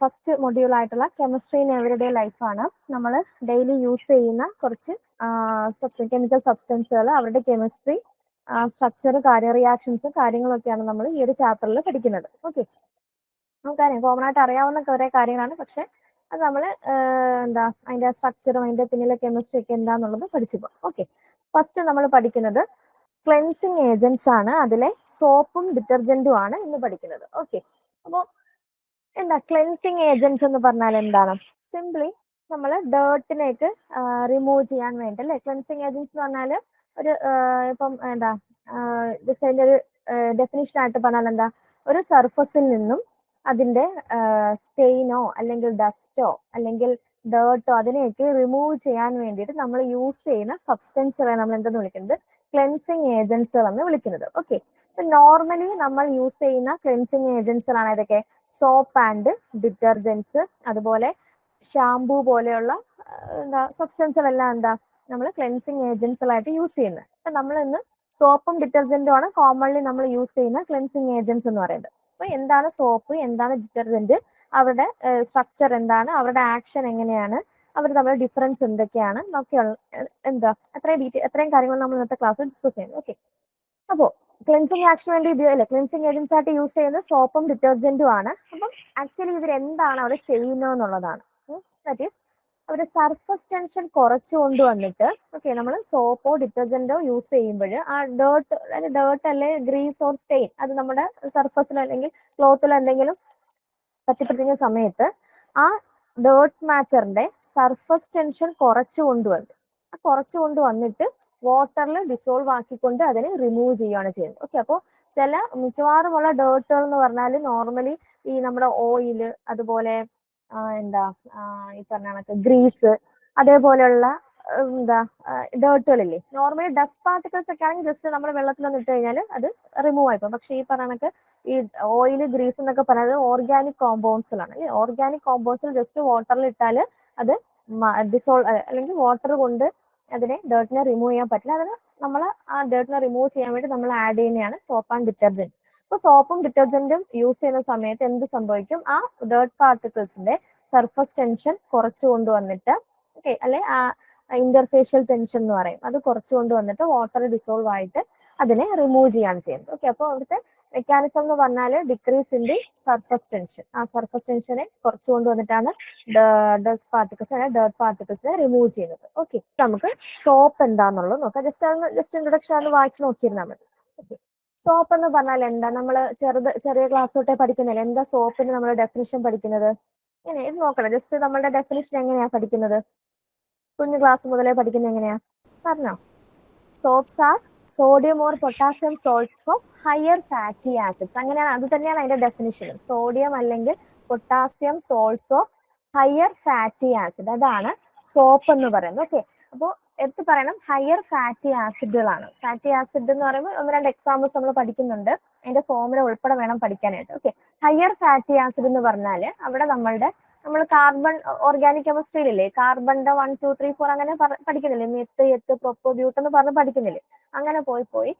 First module ആയിട്ടുള്ള chemistry in everyday ലൈഫാണ് നമ്മൾ ഡെയിലി യൂസ് ചെയ്യുന്ന കുറച്ച് കെമിക്കൽ സബ്സ്റ്റൻസുകൾ അവരുടെ കെമിസ്ട്രി സ്ട്രക്ചർ കാര്യ റിയാക്ഷൻസ് കാര്യങ്ങളൊക്കെയാണ് നമ്മൾ ഈ ഒരു ചാപ്റ്ററിൽ പഠിക്കുന്നത്. ഓക്കെ നമുക്കറിയാം കോമൺ ആയിട്ട് അറിയാവുന്ന കുറെ കാര്യങ്ങളാണ്. പക്ഷെ അത് നമ്മൾ എന്താ അതിന്റെ സ്ട്രക്ചറും അതിന്റെ പിന്നിലെ കെമിസ്ട്രി ഒക്കെ എന്താന്നുള്ളത് പഠിച്ചു പോകും ഓക്കെ ഫസ്റ്റ് നമ്മൾ പഠിക്കുന്നത് ക്ലെൻസിങ് ഏജൻസ് ആണ്. അതിലെ സോപ്പും ഡിറ്റർജന്റും ആണ് ഇന്ന് പഠിക്കുന്നത്. ഓക്കെ അപ്പോൾ എന്താ ക്ലെൻസിങ് ഏജൻസ് എന്ന് പറഞ്ഞാൽ എന്താണ്? സിംപ്ലി നമ്മൾ ഡേർട്ടിനേക്ക് റിമൂവ് ചെയ്യാൻ വേണ്ടി അല്ലെ? ക്ലെൻസിങ് ഏജൻസ് എന്ന് പറഞ്ഞാൽ ഒരു ഇപ്പം എന്താ ജസ്റ്റ് അതിന്റെ ഒരു ഡെഫിനിഷൻ ആയിട്ട് പറഞ്ഞാൽ എന്താ? ഒരു സർഫസിൽ നിന്നും അതിന്റെ സ്റ്റെയിനോ അല്ലെങ്കിൽ ഡസ്റ്റോ അല്ലെങ്കിൽ ഡേർട്ടോ അതിനെയൊക്കെ റിമൂവ് ചെയ്യാൻ വേണ്ടിയിട്ട് നമ്മൾ യൂസ് ചെയ്യുന്ന സബ്സ്റ്റൻസുകളെ നമ്മൾ എന്തെന്ന് വിളിക്കുന്നത്? ക്ലെൻസിങ് ഏജൻസുകൾ എന്ന് വിളിക്കുന്നത്. ഓക്കെ നോർമലി നമ്മൾ യൂസ് ചെയ്യുന്ന ക്ലെൻസിങ് ഏജൻസുകളാണ് ഏതൊക്കെ? സോപ്പ് ആൻഡ് ഡിറ്റർജൻസ് അതുപോലെ ഷാംപൂ പോലെയുള്ള എന്താ സബ്സ്റ്റൻസുകളെല്ലാം എന്താ നമ്മൾ ക്ലെൻസിങ് ഏജൻസുകളായിട്ട് യൂസ് ചെയ്യുന്നത് അപ്പൊ നമ്മൾ ഇന്ന് സോപ്പും ഡിറ്റർജന്റും ആണ് കോമൺലി നമ്മൾ യൂസ് ചെയ്യുന്ന ക്ലെൻസിങ് ഏജൻസ് എന്ന് പറയുന്നത്. അപ്പൊ എന്താണ് സോപ്പ് എന്താണ് ഡിറ്റർജന്റ് അവരുടെ സ്ട്രക്ചർ എന്താണ്? അവരുടെ ആക്ഷൻ എങ്ങനെയാണ്? അവർ തമ്മിൽ ഡിഫറൻസ് എന്തൊക്കെയാണ്? എന്നൊക്കെയുള്ള എന്താ അത്രയും ഡീറ്റെയിൽ അത്രയും കാര്യങ്ങൾ നമ്മൾ ഇന്നത്തെ ക്ലാസ്സിൽ ഡിസ്കസ് ചെയ്യുന്നത് ഓക്കെ അപ്പോൾ ക്ലെൻസിങ് ആക്ഷൻ വേണ്ടി ഉപയോഗിക്കില്ല ക്ലെൻസിങ് ഏജൻസ് ആയിട്ട് യൂസ് ചെയ്യുന്ന സോപ്പും ഡിറ്റർജന്റും ആണ്. അപ്പം ആക്ച്വലി ഇവർ എന്താണ് അവർ ചെയ്യുന്നത് എന്നുള്ളതാണ്. ദാറ്റ് ഈസ് അവർ സർഫസ് ടെൻഷൻ കുറച്ചു കൊണ്ടുവന്നിട്ട് ഓക്കെ നമ്മൾ സോപ്പോ ഡിറ്റർജന്റോ യൂസ് ചെയ്യുമ്പോൾ ആ ഡേർട്ട് ഡേർട്ട് അല്ലെ ഗ്രീസ് ഓർ സ്റ്റെയിൻ അത് നമ്മുടെ സർഫസിൽ അല്ലെങ്കിൽ ക്ലോത്തിൽ എന്തെങ്കിലും പറ്റിപ്പിടിക്കുന്ന സമയത്ത് ആ ഡേർട്ട് മാറ്ററിന്റെ സർഫസ് ടെൻഷൻ കുറച്ചു കൊണ്ടുവന്ന് ആ കുറച്ചു കൊണ്ടുവന്നിട്ട് വാട്ടറിൽ ഡിസോൾവ് ആക്കിക്കൊണ്ട് അതിനെ റിമൂവ് ചെയ്യുകയാണ് ചെയ്യുന്നത്. ഓക്കെ അപ്പോൾ ചില മിക്കവാറും ഉള്ള ഡേർട്ടുകൾ എന്ന് പറഞ്ഞാൽ നോർമലി ഈ നമ്മുടെ ഓയിൽ അതുപോലെ എന്താ ഈ പറഞ്ഞ കണക്ക് ഗ്രീസ് അതേപോലെയുള്ള എന്താ ഡേർട്ടുകളില്ലേ നോർമലി ഡസ്റ്റ് പാർട്ടിക്കിൾസ് ഒക്കെ ആണെങ്കിൽ ജസ്റ്റ് നമ്മൾ വെള്ളത്തിലൊന്നും ഇട്ട് കഴിഞ്ഞാൽ അത് റിമൂവ് ആയിപ്പോ പക്ഷേ ഈ പറഞ്ഞ കണക്ക് ഈ ഓയിൽ ഗ്രീസ് എന്നൊക്കെ പറയുന്നത് ഓർഗാനിക് കോമ്പൗണ്ട്സിലാണ് അല്ലേ? ഓർഗാനിക് കോമ്പൗണ്ട്സിൽ ജസ്റ്റ് വാട്ടറിൽ ഇട്ടാൽ അത് ഡിസോൾവ് അല്ലെങ്കിൽ വാട്ടർ കൊണ്ട് അതിനെ ഡേർട്ടിനെ റിമൂവ് ചെയ്യാൻ പറ്റില്ല. അതിന് നമ്മൾ ആ ഡേർട്ടിനെ റിമൂവ് ചെയ്യാൻ വേണ്ടി നമ്മൾ ആഡ് ചെയ്യുന്നതാണ് സോപ്പ് ആൻഡ് ഡിറ്റർജന്റ് അപ്പൊ സോപ്പും ഡിറ്റർജന്റും യൂസ് ചെയ്യുന്ന സമയത്ത് എന്ത് സംഭവിക്കും? ആ ഡേർട്ട് പാർട്ടിക്കിൾസിന്റെ സർഫസ് ടെൻഷൻ കുറച്ചു കൊണ്ടുവന്നിട്ട് ഓക്കെ അല്ലെ ആ ഇന്റർഫേഷ്യൽ ടെൻഷൻ എന്ന് പറയും. അത് കുറച്ചു കൊണ്ടുവന്നിട്ട് വാട്ടർ ഡിസോൾവ് ആയിട്ട് അതിനെ റിമൂവ് ചെയ്യാണ് ചെയ്യുന്നത്. ഓക്കെ അപ്പോൾ അവിടുത്തെ മെക്കാനിസം എന്ന് പറഞ്ഞാൽ decrease in the surface tension ആ സർഫസ് ടെൻഷനെ കുറച്ച് കൊണ്ടുവന്നിട്ടാണ് ഡസ്റ്റ് പാർട്ടിക്കിൾസ് അല്ലെങ്കിൽ ഡേർട്ട് പാർട്ടിക്കിൾസിനെ റിമൂവ് ചെയ്യുന്നത്. ഓക്കെ നമുക്ക് സോപ്പ് എന്താന്നുള്ളത് നോക്കാം. ജസ്റ്റ് അതൊന്ന് ജസ്റ്റ് ഇൻട്രൊഡക്ഷൻ ഒന്ന് വായിച്ച് നോക്കിയിരുന്നാൽ മതി. ഓക്കെ സോപ്പ് എന്ന് പറഞ്ഞാൽ എന്താ? നമ്മൾ ചെറുത് ചെറിയ ക്ലാസ് തൊട്ടേ പഠിക്കുന്നില്ല? എന്താ സോപ്പിന് നമ്മൾ ഡെഫിനിഷൻ പഠിക്കുന്നത്? ഇങ്ങനെ ഇത് നോക്കണം. ജസ്റ്റ് നമ്മളുടെ ഡെഫിനിഷൻ എങ്ങനെയാ പഠിക്കുന്നത്? കുഞ്ഞു ക്ലാസ് മുതലേ പഠിക്കുന്നത് എങ്ങനെയാ? പറഞ്ഞോ. Soaps are sodium or potassium salts of higher fatty acids അങ്ങനെയാണ് അത് തന്നെയാണ് അതിന്റെ ഡെഫിനിഷനും സോഡിയം അല്ലെങ്കിൽ potassium salts of higher fatty acid അതാണ് സോപ്പ് എന്ന് പറയുന്നത്. ഓക്കെ അപ്പോൾ എടുത്ത് പറയണം ഹയർ ഫാറ്റി ആസിഡുകളാണ് ഫാറ്റി ആസിഡ് എന്ന് പറയുമ്പോൾ ഒന്ന് രണ്ട് എക്സാമ്പിൾസ് നമ്മൾ പഠിക്കുന്നുണ്ട്. അതിന്റെ ഫോമുല ഉൾപ്പെടെ വേണം പഠിക്കാനായിട്ട്. ഓക്കെ ഹയർ ഫാറ്റി ആസിഡ് എന്ന് പറഞ്ഞാൽ അവിടെ നമ്മളുടെ നമ്മൾ കാർബൺ ഓർഗാനിക് കെമിസ്ട്രിയിലല്ലേ കാർബണിന്റെ വൺ ടു ത്രീ ഫോർ അങ്ങനെ പഠിക്കുന്നില്ലേ? മെത്ത് എത്ത് പ്രൊപ്പോ ബ്യൂട്ട് എന്ന് പറഞ്ഞ് പഠിക്കുന്നില്ലേ? അങ്ങനെ പോയി പോയി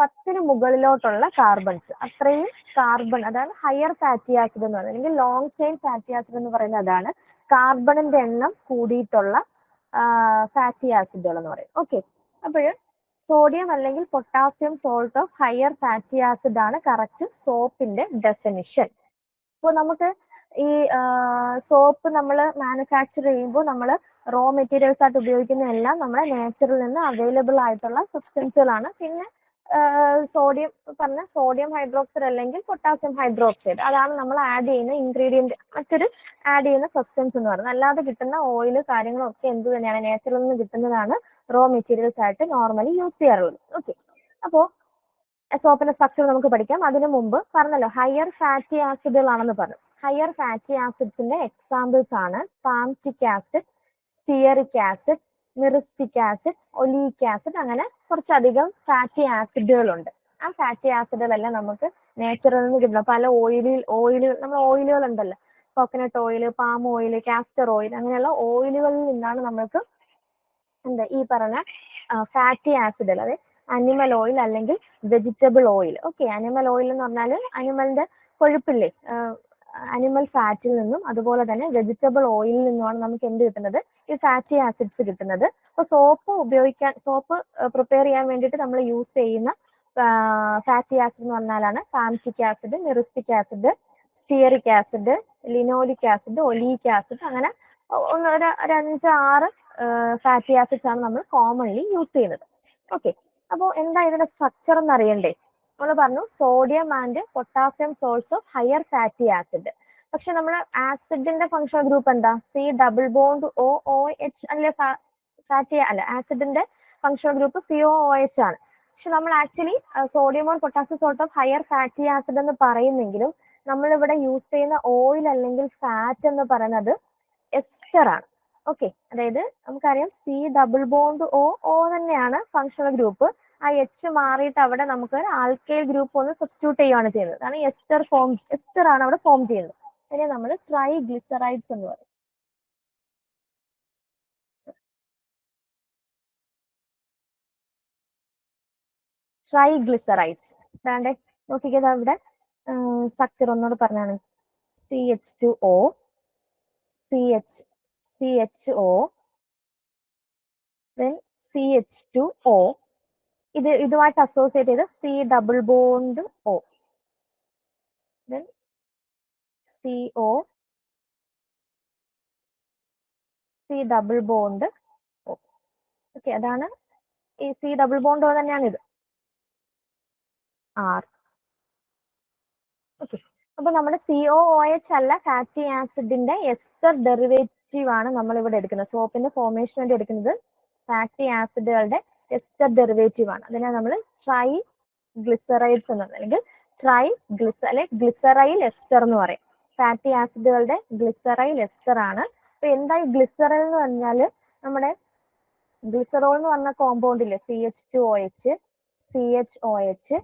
പത്തിന് മുകളിലോട്ടുള്ള കാർബൺസ് അത്രയും കാർബൺ അതാണ് ഹയർ ഫാറ്റി ആസിഡ് എന്ന് പറയുന്നത്. അല്ലെങ്കിൽ ലോങ് ചെയിൻ ഫാറ്റി ആസിഡ് എന്ന് പറയുന്നത് അതാണ്. കാർബണിന്റെ എണ്ണം കൂടിയിട്ടുള്ള ഫാറ്റി ആസിഡുകൾ എന്ന് പറയും. ഓക്കെ അപ്പോൾ സോഡിയം അല്ലെങ്കിൽ potassium salt of higher fatty acid ആണ് കറക്റ്റ് സോപ്പിന്റെ ഡെഫിനിഷൻ അപ്പോൾ നമുക്ക് ഈ സോപ്പ് നമ്മൾ മാനുഫാക്ചർ ചെയ്യുമ്പോൾ നമ്മൾ റോ മെറ്റീരിയൽസ് ആയിട്ട് ഉപയോഗിക്കുന്ന എല്ലാം നമ്മുടെ നേച്ചറിൽ നിന്ന് അവൈലബിൾ ആയിട്ടുള്ള സബ്സ്റ്റൻസുകളാണ് പിന്നെ സോഡിയം പറഞ്ഞ സോഡിയം ഹൈഡ്രോക്സൈഡ് അല്ലെങ്കിൽ പൊട്ടാസ്യം ഹൈഡ്രോക്സൈഡ് അതാണ് നമ്മൾ ആഡ് ചെയ്യുന്ന ഇൻഗ്രീഡിയന്റ് മറ്റൊരു ആഡ് ചെയ്യുന്ന സബ്സ്റ്റൻസ് എന്ന് പറയുന്നത്. അല്ലാതെ കിട്ടുന്ന ഓയിൽ കാര്യങ്ങളൊക്കെ എന്ത് തന്നെയാണ്? നേച്ചറിൽ നിന്ന് കിട്ടുന്നതാണ് റോ മെറ്റീരിയൽസ് ആയിട്ട് നോർമലി യൂസ് ചെയ്യാറുള്ളത്. ഓക്കെ അപ്പോൾ സോപ്പിന്റെ സ്ട്രക്ചർ നമുക്ക് പഠിക്കാം. അതിനു മുമ്പ് പറഞ്ഞല്ലോ ഹയർ ഫാറ്റി ആസിഡുകളാണെന്ന് പറഞ്ഞു. ഹയർ ഫാറ്റി ആസിഡ്സിന്റെ എക്സാമ്പിൾസ് ആണ്. Palmitic acid stearic acid myristic acid oleic acid അങ്ങനെ കുറച്ചധികം ഫാറ്റി ആസിഡുകളുണ്ട് ആ ഫാറ്റി ആസിഡുകളെല്ലാം നമുക്ക് നേച്ചറിൽ നിന്ന് കിട്ടുന്ന പല ഓയിലിൽ ഓയിലുകൾ നമ്മൾ ഓയിലുകൾ ഉണ്ടല്ലോ. Coconut oil palm oil castor oil അങ്ങനെയുള്ള ഓയിലുകളിൽ നിന്നാണ് നമ്മൾക്ക് എന്താ ഈ പറഞ്ഞ ഫാറ്റി ആസിഡുകൾ അതായത് അനിമൽ ഓയിൽ അല്ലെങ്കിൽ vegetable oil okay animal oil എന്ന് പറഞ്ഞാൽ അനിമലിന്റെ കൊഴുപ്പില്ലേ? അനിമൽ ഫാറ്റിൽ നിന്നും അതുപോലെ തന്നെ വെജിറ്റബിൾ ഓയിലിൽ നിന്നുമാണ് നമുക്ക് എന്ത് കിട്ടുന്നത്? ഈ ഫാറ്റി ആസിഡ്സ് കിട്ടുന്നത്. അപ്പൊ സോപ്പ് ഉപയോഗിക്കാൻ സോപ്പ് പ്രിപ്പയർ ചെയ്യാൻ വേണ്ടിയിട്ട് നമ്മൾ യൂസ് ചെയ്യുന്ന ഫാറ്റി ആസിഡ് എന്ന് പറഞ്ഞാലാണ് palmitic acid myristic acid stearic acid linoleic acid oleic acid അങ്ങനെ ഒന്ന് ഒരു ഒരു അഞ്ച് ആറ് ഫാറ്റി ആസിഡ്സ് ആണ് നമ്മൾ കോമൺലി യൂസ് ചെയ്യുന്നത്. ഓക്കെ അപ്പോൾ എന്താ ഇതിന്റെ സ്ട്രക്ചർ എന്ന് അറിയണ്ടേ നമ്മൾ പറഞ്ഞു sodium and potassium salts of higher fatty acid പക്ഷെ നമ്മൾ ആസിഡിന്റെ ഫങ്ഷണൽ ഗ്രൂപ്പ് എന്താ? C double bond O O H അല്ലെ ഫാറ്റി അല്ല ആസിഡിന്റെ functional group C O O H ആണ്. പക്ഷെ നമ്മൾ actually sodium on potassium salt of higher fatty acid എന്ന് പറയുന്നെങ്കിലും നമ്മൾ ഇവിടെ യൂസ് ചെയ്യുന്ന ഓയിൽ അല്ലെങ്കിൽ ഫാറ്റ് എന്ന് പറയുന്നത് എസ്റ്റർ ആണ്. ഓക്കെ അതായത് നമുക്കറിയാം C double bond O O തന്നെയാണ് ഫങ്ഷണൽ ഗ്രൂപ്പ് ആ എച്ച് മാറിയിട്ട് അവിടെ നമുക്ക് ആൽക്കൈൽ ഗ്രൂപ്പ് ഒന്ന് സബ്സ്റ്റിറ്റ്യൂട്ട് ചെയ്യുകയാണ് ചെയ്യുന്നത്. അതാണ് എസ്റ്റർ ഫോം എസ്റ്റർ ആണ് അവിടെ ഫോം ചെയ്യുന്നത്. അതിനെ നമ്മൾ ട്രൈ ഗ്ലിസറൈഡ്സ് എന്ന് പറയും. ട്രൈ ഗ്ലിസറൈഡ്സ് അതാണ്ട് നോക്കിക്കത് അവിടെ സ്ട്രക്ചർ ഒന്നുകൂടെ പറഞ്ഞാണ്. C H two O C H C H O two O ഇത് ഇതുമായിട്ട് അസോസിയേറ്റ് ചെയ്ത് C double bond O C O C double bond O okay അതാണ് ഈ സി ഡബിൾ ബോണ്ട് ഒ തന്നെയാണ് ഇത്. ആർ ഓക്കെ അപ്പൊ നമ്മുടെ സി ഒ ഒ എച്ച് അല്ല ഫാറ്റി ആസിഡിന്റെ എസ്റ്റർ ഡെറിവേറ്റീവ് ആണ് നമ്മൾ ഇവിടെ എടുക്കുന്നത് സോപ്പിന്റെ ഫോർമേഷൻ വേണ്ടി എടുക്കുന്നത് ഫാറ്റി ആസിഡുകളുടെ എസ്റ്റർ ഡെറിവേറ്റീവ് ആണ്. അതിനെ നമ്മൾ ട്രൈ ഗ്ലിസറൈഡ്സ് എന്ന് അല്ലെങ്കിൽ ട്രൈ ഗ്ലിസ അല്ലെ ഗ്ലിസറൈൽ എസ്റ്റർ എന്ന് പറയും. ഫാറ്റി ആസിഡുകളുടെ ഗ്ലിസറൈൽ എസ്റ്റർ ആണ്. അപ്പൊ എന്തായി ഗ്ലിസറൈൽ എന്ന് പറഞ്ഞാൽ നമ്മുടെ ഗ്ലിസറോൾ എന്ന് പറഞ്ഞ കോമ്പൗണ്ട് ഇല്ലേ? C H two O H C H O H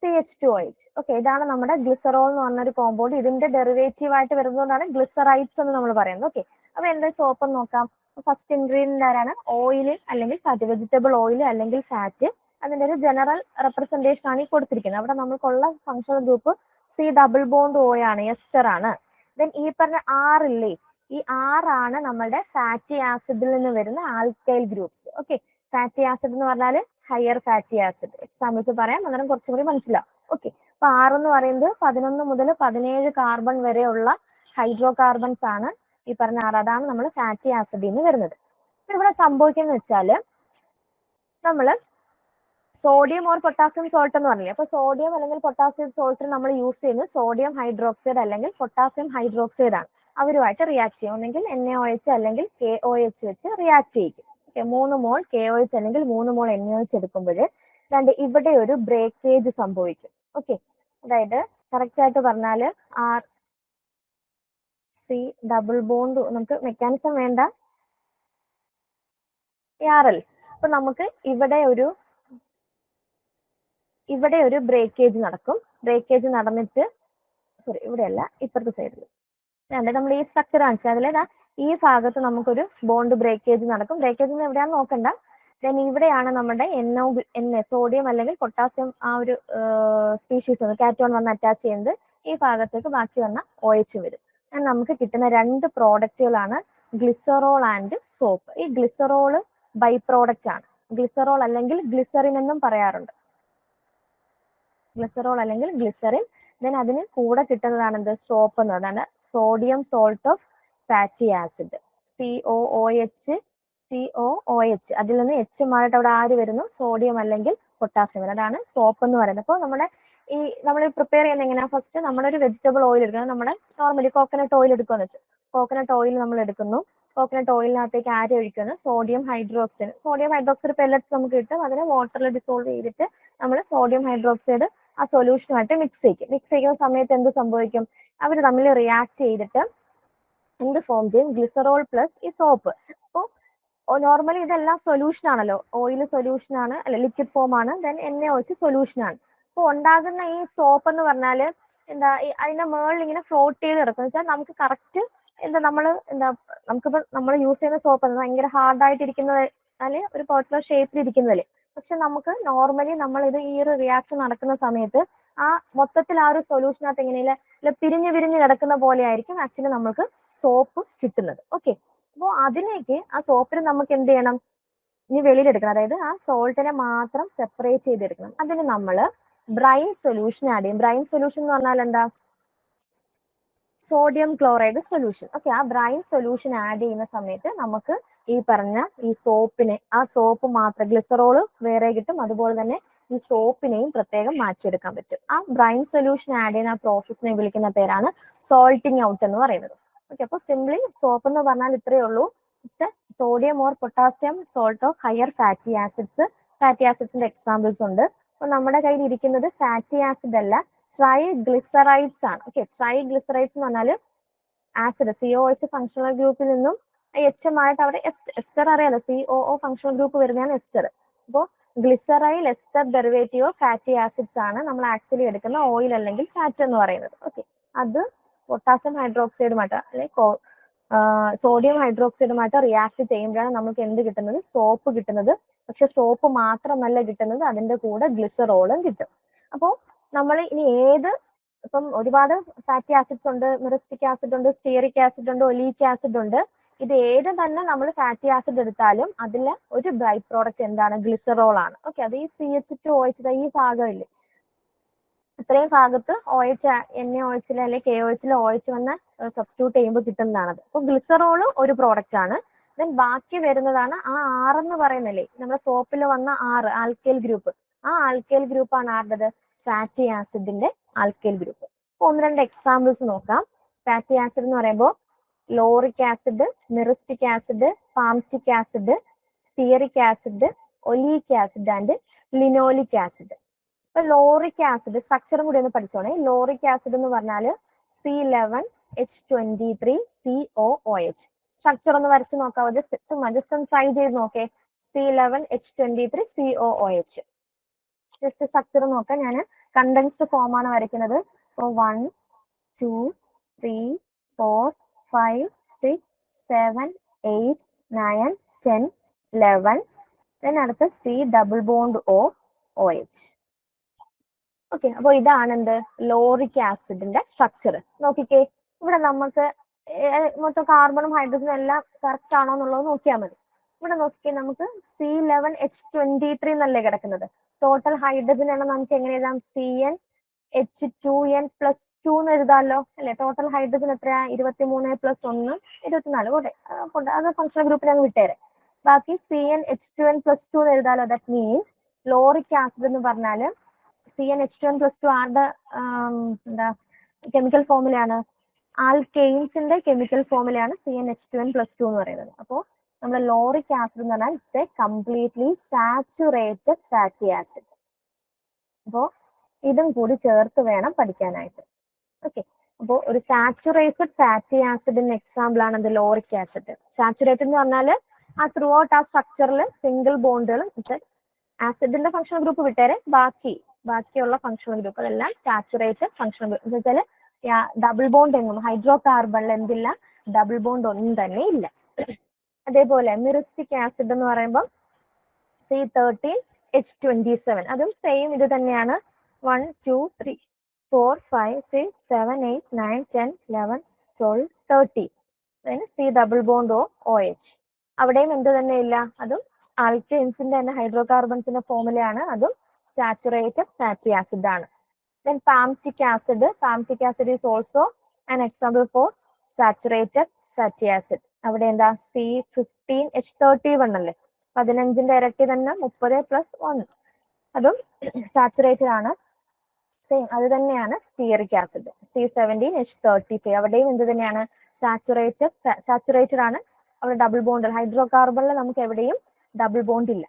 C H two O H okay ഇതാണ് നമ്മുടെ ഗ്ലിസറോൾ എന്ന് പറഞ്ഞ ഒരു കോമ്പൗണ്ട് ഇതിന്റെ ഡെറിവേറ്റീവ് ആയിട്ട് വരുന്നതുകൊണ്ടാണ് ഗ്ലിസറൈറ്റ്സ് എന്ന് നമ്മൾ പറയുന്നത്. ഓക്കെ അപ്പൊ എന്താ സോപ്പം നോക്കാം. ഫസ്റ്റ് ഇൻഗ്രീഡിയന്റ് ആരാണ്? ഓയിൽ അല്ലെങ്കിൽ ഫാറ്റ് വെജിറ്റബിൾ ഓയിൽ അല്ലെങ്കിൽ ഫാറ്റ് അതിന്റെ ഒരു ജനറൽ റെപ്രസെന്റേഷൻ ആണ് ഈ കൊടുത്തിരിക്കുന്നത്. അവിടെ നമുക്കുള്ള functional group C double bond O ആണ് എസ്റ്റർ ആണ്. ദെൻ ഈ പറഞ്ഞ ആർ ഇല്ലേ? ഈ ആർ ആണ് നമ്മുടെ ഫാറ്റി ആസിഡിൽ നിന്ന് വരുന്ന alkyl groups okay fatty acid എന്ന് പറഞ്ഞാൽ ഹയർ ഫാറ്റി ആസിഡ് എക്സാമ്പിൾസ് പറയാം അന്നേരം കുറച്ചും കൂടി മനസ്സിലാവും. ഓക്കെ അപ്പൊ ആർ എന്ന് പറയുന്നത് പതിനൊന്ന് മുതൽ പതിനേഴ് കാർബൺ വരെയുള്ള ഹൈഡ്രോ കാർബൺസ് ആണ്. ഈ പറഞ്ഞ ആർ അതാണ് നമ്മൾ ഫാറ്റി ആസിഡിൽ നിന്ന് വരുന്നത്. ഇവിടെ സംഭവിക്കുന്നത് വെച്ചാൽ നമ്മൾ സോഡിയം ഓർ പൊട്ടാസ്യം സോൾട്ട് എന്ന് പറഞ്ഞില്ലേ? അപ്പൊ സോഡിയം അല്ലെങ്കിൽ പൊട്ടാസ്യം സോൾട്ട് നമ്മൾ യൂസ് ചെയ്യുന്നത് സോഡിയം ഹൈഡ്രോക്സൈഡ് അല്ലെങ്കിൽ പൊട്ടാസ്യം ഹൈഡ്രോക്സൈഡ് ആണ്. അവരുമായിട്ട് റിയാക്ട് ചെയ്യും. ഒന്നെങ്കിൽ എൻ എ ഒ എച്ച് അല്ലെങ്കിൽ കെ ഒ എച്ച് വെച്ച് റിയാക്ട് ഓക്കെ മൂന്ന് മോൾ കെ ഒ എച്ച് അല്ലെങ്കിൽ മൂന്ന് മോൾ എൻ എ എച്ച് എടുക്കുമ്പോൾ രണ്ട് ഇവിടെ ഒരു ബ്രേക്കേജ് സംഭവിക്കും. ഓക്കെ അതായത് കറക്റ്റ് ആയിട്ട് പറഞ്ഞാൽ ആർ സി ഡബിൾ ബോണ്ട് നമുക്ക് മെക്കാനിസം വേണ്ട. ആർ എൽ അപ്പൊ നമുക്ക് ഇവിടെ ഒരു ഇവിടെ ഒരു ബ്രേക്കേജ് നടക്കും. ബ്രേക്കേജ് നടന്നിട്ട് സോറി ഇവിടെയല്ല ഇപ്പുറത്തെ സൈഡിൽ അതെ നമ്മൾ ഈ സ്ട്രക്ചർ കാണിച്ചത് അതിലേതാ ഈ ഭാഗത്ത് നമുക്കൊരു ബോണ്ട് ബ്രേക്കേജ് നടക്കും. ബ്രേക്കേജ് എവിടെയാണെന്ന് നോക്കണ്ട. ദെൻ ഇവിടെയാണ് നമ്മുടെ എൻഒ എൻ സോഡിയം അല്ലെങ്കിൽ പൊട്ടാസ്യം ആ ഒരു സ്പീഷീസ് കാറ്റോൺ വന്ന് അറ്റാച്ച് ചെയ്യുന്നത്. ഈ ഭാഗത്തേക്ക് ബാക്കി വന്ന ഒ എച്ച് വരും. അങ്ങനെ നമുക്ക് കിട്ടുന്ന രണ്ട് പ്രോഡക്റ്റുകളാണ് ഗ്ലിസറോൾ ആൻഡ് സോപ്പ്. ഈ ഗ്ലിസറോൾ ബൈ പ്രോഡക്റ്റ് ആണ്. ഗ്ലിസറോൾ അല്ലെങ്കിൽ ഗ്ലിസറിൻ എന്നും പറയാറുണ്ട്. ഗ്ലിസറോൾ അല്ലെങ്കിൽ ഗ്ലിസറിൻ. ദെൻ അതിന് കൂടെ കിട്ടുന്നതാണ് എന്ത്? സോപ്പ് എന്ന് പറയുന്നത്. Sodium salt of fatty acid. C O O H C O O H അതിൽ നിന്ന് എച്ച് മാറിയിട്ട് അവിടെ ആര് വരുന്നു? സോഡിയം അല്ലെങ്കിൽ പൊട്ടാസ്യം അതാണ് സോപ്പ് എന്ന് പറയുന്നത്. അപ്പോൾ നമ്മുടെ ഈ നമ്മൾ പ്രിപ്പയർ ചെയ്യുന്ന എങ്ങനെയാ? ഫസ്റ്റ് നമ്മളൊരു വെജിറ്റബിൾ ഓയിൽ എടുക്കുന്നത് നമ്മുടെ നോർമലി കോക്കനട്ട് ഓയിൽ എടുക്കുമെന്ന് വെച്ചാൽ കോക്കനട്ട് ഓയിൽ നമ്മൾ എടുക്കുന്നു. കോക്കനട്ട് ഓയിലിനകത്തേക്ക് ആര് ഒഴിക്കുന്നു. Sodium hydroxide sodium hydroxide pellets നമുക്ക് കിട്ടും. അതിനെ വാട്ടറിൽ ഡിസോൾവ് ചെയ്തിട്ട് നമ്മൾ സോഡിയം ഹൈഡ്രോക്സൈഡ് ആ സൊല്യൂഷനുമായിട്ട് മിക്സ് ചെയ്യും മിക്സ് ചെയ്യുന്ന സമയത്ത് എന്ത് സംഭവിക്കും? അവർ തമ്മിൽ റിയാക്ട് ചെയ്തിട്ട് എന്ത് ഫോം ചെയ്യും? ഗ്ലിസറോൾ പ്ലസ് ഈ സോപ്പ് അപ്പോൾ നോർമലി ഇതെല്ലാം സൊല്യൂഷൻ ആണല്ലോ. ഓയിൽ സൊല്യൂഷൻ ആണ് അല്ലെ ലിക്വിഡ് ഫോം ആണ്. ദെൻ എണ്ണ ഒഴിച്ച് സൊല്യൂഷൻ ആണ്. അപ്പോൾ ഉണ്ടാകുന്ന ഈ സോപ്പ് എന്ന് പറഞ്ഞാൽ എന്താ അതിന്റെ മേളിൽ ഇങ്ങനെ ഫ്ലോട്ട് ചെയ്ത് കിടക്കും. വെച്ചാൽ നമുക്ക് കറക്റ്റ് എന്താ നമ്മൾ എന്താ നമുക്കിപ്പോ നമ്മൾ യൂസ് ചെയ്യുന്ന സോപ്പ് ഭയങ്കര ഹാർഡായിട്ട് ഇരിക്കുന്നത് ഒരു പെർട്ടിക്കുലർ ഷേപ്പിൽ ഇരിക്കുന്നതല്ലേ പക്ഷെ നമുക്ക് നോർമലി നമ്മൾ ഇത് ഈ ഒരു റിയാക്ഷൻ നടക്കുന്ന സമയത്ത് ആ മൊത്തത്തിൽ ആ ഒരു സൊല്യൂഷനകത്ത് എങ്ങനെയല്ല പിരിഞ്ഞു പിരിഞ്ഞ് കിടക്കുന്ന പോലെ ആയിരിക്കും ആക്ച്വലി നമുക്ക് സോപ്പ് കിട്ടുന്നത്. ഓക്കെ അപ്പോൾ അതിലേക്ക് ആ സോപ്പിന് നമുക്ക് എന്ത് ചെയ്യണം? ഇനി വെളിയിലെടുക്കണം. അതായത് ആ സോൾട്ടിനെ മാത്രം സെപ്പറേറ്റ് ചെയ്തെടുക്കണം. അതിന് നമ്മൾ ബ്രൈൻ സൊല്യൂഷൻ ആഡ് ചെയ്യും. ബ്രൈൻ സൊല്യൂഷൻ എന്ന് പറഞ്ഞാൽ എന്താ? സോഡിയം ക്ലോറൈഡ് സൊല്യൂഷൻ ഓക്കെ ആ ബ്രൈൻ സൊല്യൂഷൻ ആഡ് ചെയ്യുന്ന സമയത്ത് നമുക്ക് ഈ പറഞ്ഞ ഈ സോപ്പിനെ ആ സോപ്പ് മാത്രം ഗ്ലിസറോൾ വേറെ കിട്ടും. അതുപോലെ തന്നെ ഈ സോപ്പിനെയും പ്രത്യേകം മാറ്റിയെടുക്കാൻ പറ്റും. ആ ബ്രൈൻ സൊല്യൂഷൻ ആഡ് ചെയ്യുന്ന ആ പ്രോസസ്സിനെ വിളിക്കുന്ന പേരാണ് സോൾട്ടിങ് ഔട്ട് എന്ന് പറയുന്നത്. ഓക്കെ അപ്പോൾ സിംപ്ലി സോപ്പ് എന്ന് പറഞ്ഞാൽ ഇത്രയേ ഉള്ളൂ. It's sodium or potassium salt of higher fatty acids fatty ആസിഡ്സിന്റെ examples ഉണ്ട്. അപ്പോൾ നമ്മുടെ കയ്യിൽ ഇരിക്കുന്നത് ഫാറ്റി ആസിഡ് അല്ല. ട്രൈ ഗ്ലിസറൈഡ്സ് ആണ്. ഓക്കെ ട്രൈ ഗ്ലിസറൈഡ്സ് എന്ന് പറഞ്ഞാൽ acid C O H functional ഗ്രൂപ്പിൽ നിന്നും എച്ച് എം ആയിട്ട് അവിടെ എസ്റ്റർ അറിയാലോ? സി ഒ ഒ ഗ്രൂപ്പ് വരുന്നതാണ് എസ്റ്റർ. അപ്പോൾ glyceryl ester derivative fatty acids ആണ് നമ്മൾ ആക്ച്വലി എടുക്കുന്ന ഓയിൽ അല്ലെങ്കിൽ ഫാറ്റ് എന്ന് പറയുന്നത്. ഓക്കെ അത് പൊട്ടാസ്യം ഹൈഡ്രോക്സൈഡുമായിട്ട് അല്ലെങ്കിൽ സോഡിയം ഹൈഡ്രോക്സൈഡുമായിട്ട് റിയാക്ട് ചെയ്യുമ്പോഴാണ് നമുക്ക് എന്ത് കിട്ടുന്നത്? സോപ്പ് കിട്ടുന്നത്. പക്ഷെ സോപ്പ് മാത്രമല്ല കിട്ടുന്നത് അതിന്റെ കൂടെ ഗ്ലിസറോളും കിട്ടും. അപ്പോൾ നമ്മൾ ഇനി ഏത് ഇപ്പം ഒരുപാട് ഫാറ്റി ആസിഡ്സ് ഉണ്ട് മിറസ്റ്റിക് ആസിഡ് ഉണ്ട് സ്റ്റിയറിക് ആസിഡ് ഉണ്ട് ഒലീക് ആസിഡ് ഉണ്ട്. ഇത് ഏത് തന്നെ നമ്മൾ ഫാറ്റി ആസിഡ് എടുത്താലും അതിൽ ഒരു ബൈ പ്രോഡക്റ്റ് എന്താണ്? ഗ്ലിസറോൾ ആണ്. ഓക്കെ അത് ഈ C H two O H ഈ ഭാഗമില്ലേ? ഇത്രയും ഭാഗത്ത് ഒ എച്ച് എണ്ണ ഒഴിച്ചിൽ അല്ലെങ്കിൽ കെ ഒ എച്ചിൽ ഒ എച്ച് വന്ന് സബ്സ്റ്റിറ്റ്യൂട്ട് ചെയ്യുമ്പോൾ കിട്ടുന്നതാണത്. അപ്പൊ ഗ്ലിസറോൾ ഒരു പ്രോഡക്റ്റ് ആണ്. ദെൻ ബാക്കി വരുന്നതാണ് ആ ആർ എന്ന് പറയുന്നില്ലേ? നമ്മുടെ സോപ്പിൽ വന്ന ആറ് ആൽക്കേൽ ഗ്രൂപ്പ് ആ ആൽക്കേൽ ഗ്രൂപ്പ് ആണ് ആരുടേത്? ഫാറ്റി ആസിഡിന്റെ ആൽക്കേൽ ഗ്രൂപ്പ് അപ്പൊ ഒന്ന് രണ്ട് എക്സാമ്പിൾസ് നോക്കാം. ഫാറ്റി ആസിഡ് എന്ന് പറയുമ്പോൾ lauric acid myristic acid palmitic acid stearic acid oleic acid and linoleic acid ഇപ്പൊ ലോറിക് ആസിഡ് സ്ട്രക്ചറും കൂടി ഒന്ന് പഠിച്ചോണേ. ലോറിക് ആസിഡ് എന്ന് പറഞ്ഞാൽ C eleven H twenty three C O H structure ഒന്ന് വരച്ച് നോക്കാം. ജസ്റ്റ് ജസ്റ്റ് ഒന്ന് ട്രൈ ചെയ്ത് നോക്കേ. C eleven H twenty three C O O H just structure നോക്കാം. ഞാൻ കണ്ടൻസ്ഡ് ഫോം ആണ് വരയ്ക്കുന്നത്. അപ്പോൾ one two three four five six seven eight nine ten eleven then അടുത്ത C double bond O O H okay അപ്പോൾ ഇതാണ് എന്ത്? Lauric ആസിഡിന്റെ structure നോക്കിക്കേ. ഇവിടെ നമുക്ക് മൊത്തം കാർബണും ഹൈഡ്രജനും എല്ലാം കറക്റ്റ് ആണോ എന്നുള്ളത് നോക്കിയാൽ മതി. ഇവിടെ നോക്കി നമുക്ക് C eleven H twenty three എന്നല്ലേ കിടക്കുന്നത്. ടോട്ടൽ ഹൈഡ്രജൻ എണ്ണം നമുക്ക് എങ്ങനെ എഴുതാം? C N H two N plus two എന്ന് എഴുതാമല്ലോ അല്ലെ? ടോട്ടൽ ഹൈഡ്രജൻ എത്രയാ? ഇരുപത്തി മൂന്ന് പ്ലസ് ഒന്ന് ഇരുപത്തിനാല്. കൂടെ അത് ഫംഗ്ഷണൽ ഗ്രൂപ്പിൽ അങ്ങ് വിട്ടേരെ. ബാക്കി C N H two N plus two എന്ന് എഴുതാമല്ലോ ദാറ്റ് മീൻസ് ലോറിക് ആസിഡ് എന്ന് പറഞ്ഞാൽ C N H two N plus two ആരുടെ എന്താ കെമിക്കൽ ഫോമിലാണ് ആൽക്കെയിൻസിന്റെ കെമിക്കൽ ഫോമിലാണ് C N H two N plus two എന്ന് പറയുന്നത്. അപ്പോൾ നമ്മൾ ലോറിക് ആസിഡ് എന്ന് പറഞ്ഞാൽ it's a completely saturated fatty acid. അപ്പോൾ ഇതും കൂടി ചേർത്ത് വേണം പഠിക്കാനായിട്ട്. ഓക്കെ. അപ്പോൾ ഒരു സാച്ചുറേറ്റഡ് ഫാറ്റി ആസിഡിന്റെ എക്സാമ്പിൾ ആണ് എന്ത് ലോറിക് ആസിഡ്. സാച്ചുറേറ്റഡ് എന്ന് പറഞ്ഞാൽ ആ ത്രൂ ഔട്ട് ആ സ്ട്രക്ചറിൽ സിംഗിൾ ബോണ്ടുകളും ആസിഡിന്റെ ഫംഗ്ഷണൽ ഗ്രൂപ്പ് വിട്ടേരെ ബാക്കി ബാക്കിയുള്ള ഫംഗ്ഷണൽ ഗ്രൂപ്പ് അതെല്ലാം സാച്ചുറേറ്റഡ് ഫംഗ്ഷണൽ ഗ്രൂപ്പ് എന്ന് വെച്ചാൽ ഡബിൾ ബോണ്ട് എങ്ങും. ഹൈഡ്രോ കാർബണിൽ എന്തില്ല ഡബിൾ ബോണ്ട് ഒന്നും തന്നെ ഇല്ല. അതേപോലെ മിറിസ്റ്റിക് ആസിഡ് എന്ന് പറയുമ്പോൾ C thirteen H twenty seven അതും സെയിം ഇത് തന്നെയാണ്. One two three four five six seven eight nine ten eleven twelve thirty C double bond O O H അവിടെയും എന്ത് തന്നെ ഇല്ല. അതും ആൽക്കെയിൻസിന്റെ തന്നെ ഹൈഡ്രോ കാർബൺസിന്റെ ഫോമിലാണ് അതും സാച്ചുറേറ്റഡ് ഫാറ്റി ആസിഡ് ആണ്. Then palmitic acid palmitic acid is also an example for saturated fatty acid അവിടെ എന്താ? C fifteen H thirty one അല്ലേ? പതിനഞ്ചിന്റെ ഇരട്ടി തന്നെ മുപ്പത് പ്ലസ് വൺ അതും സാച്ചുറേറ്റഡ് ആണ്. സെയിം അത് തന്നെയാണ് stearic acid C seventeen H thirty five അവിടെയും എന്ത് തന്നെയാണ്? സാച്ചുറേറ്റഡ് സാച്ചുറേറ്റഡ് ആണ്. അവിടെ ഡബിൾ ബോണ്ട് ഹൈഡ്രോ കാർബണിൽ നമുക്ക് എവിടെയും ഡബിൾ ബോണ്ട് ഇല്ല.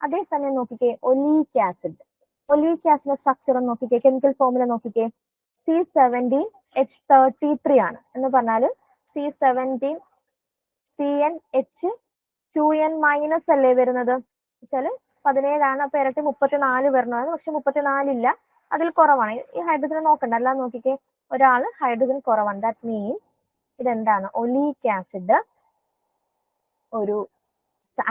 അതേസമയം നോക്കിക്കേ ഒലീക് ആസിഡ് ഒലീക് ആസിഡിന്റെ സ്ട്രക്ചർ നോക്കിക്കേ കെമിക്കൽ ഫോമുല നോക്കിക്കേ. C seventeen H thirty three ആണ്. എന്ന് പറഞ്ഞാൽ C seventeen C N H two N minus അല്ലേ വരുന്നത്? വെച്ചാൽ പതിനേഴാണ് അപ്പൊ ഇരട്ടി മുപ്പത്തിനാല് വരണത് പക്ഷെ മുപ്പത്തിനാലില്ല അതിൽ കുറവാണ്. ഈ ഹൈഡ്രജൻ നോക്കണ്ട. അല്ലാതെ നോക്കിക്കേ ഒരാൾ ഹൈഡ്രജൻ കുറവാണ്. ദാറ്റ് മീൻസ് ഇതെന്താണ്? ഒലീക് ആസിഡ് ഒരു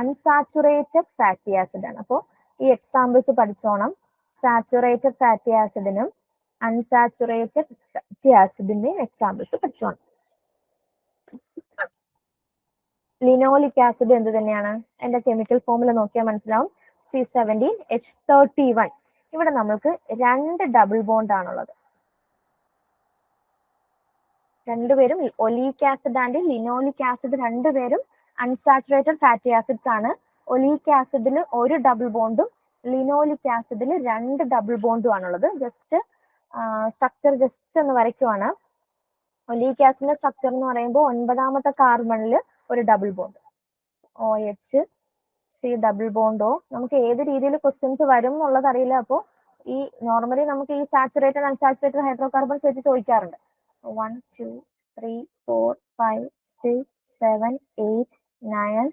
അൺസാച്ചുറേറ്റഡ് ഫാറ്റി ആസിഡ് ആണ്. അപ്പോൾ ഈ എക്സാമ്പിൾസ് പഠിച്ചോണം. സാച്ചുറേറ്റഡ് ഫാറ്റി ആസിഡിനും അൺസാച്ചുറേറ്റഡ് ഫാറ്റി ആസിഡിന്റെയും എക്സാമ്പിൾസ് പഠിച്ചോണം. ലിനോലിക് ആസിഡ് എന്ത് തന്നെയാണ്? അതിന്റെ കെമിക്കൽ ഫോമിൽ നോക്കിയാൽ മനസ്സിലാവും. C seventeen H thirty one ഇവിടെ നമ്മൾക്ക് രണ്ട് ഡബിൾ ബോണ്ട് ആണുള്ളത്. രണ്ടുപേരും oleic acid and linoleic acid രണ്ടുപേരും അൺസാച്ചുറേറ്റഡ് ഫാറ്റി ആസിഡ്സ് ആണ്. ഒലീക് ആസിഡിൽ ഒരു ഡബിൾ ബോണ്ടും ലിനോലിക് ആസിഡിൽ രണ്ട് ഡബിൾ ബോണ്ടും ആണുള്ളത്. ജസ്റ്റ് സ്ട്രക്ചർ ജസ്റ്റ് ഒന്ന് വരയ്ക്കുവാണ്. ഒലീക് ആസിഡിന്റെ സ്ട്രക്ചർ എന്ന് പറയുമ്പോൾ ഒൻപതാമത്തെ കാർബണിൽ ഒരു double bond O H C double ബോണ്ടോ നമുക്ക് ഏത് രീതിയിൽ ക്വസ്റ്റ്യൻസ് വരും എന്നുള്ളത് അറിയില്ല. അപ്പോൾ ഈ നോർമലി നമുക്ക് ഈ സാച്ചുറേറ്റഡ് അൺസാച്ചുറേറ്റഡ് ഹൈഡ്രോ കാർബൺസ് വെച്ച് ചോദിക്കാറുണ്ട്. One two three four five six seven eight nine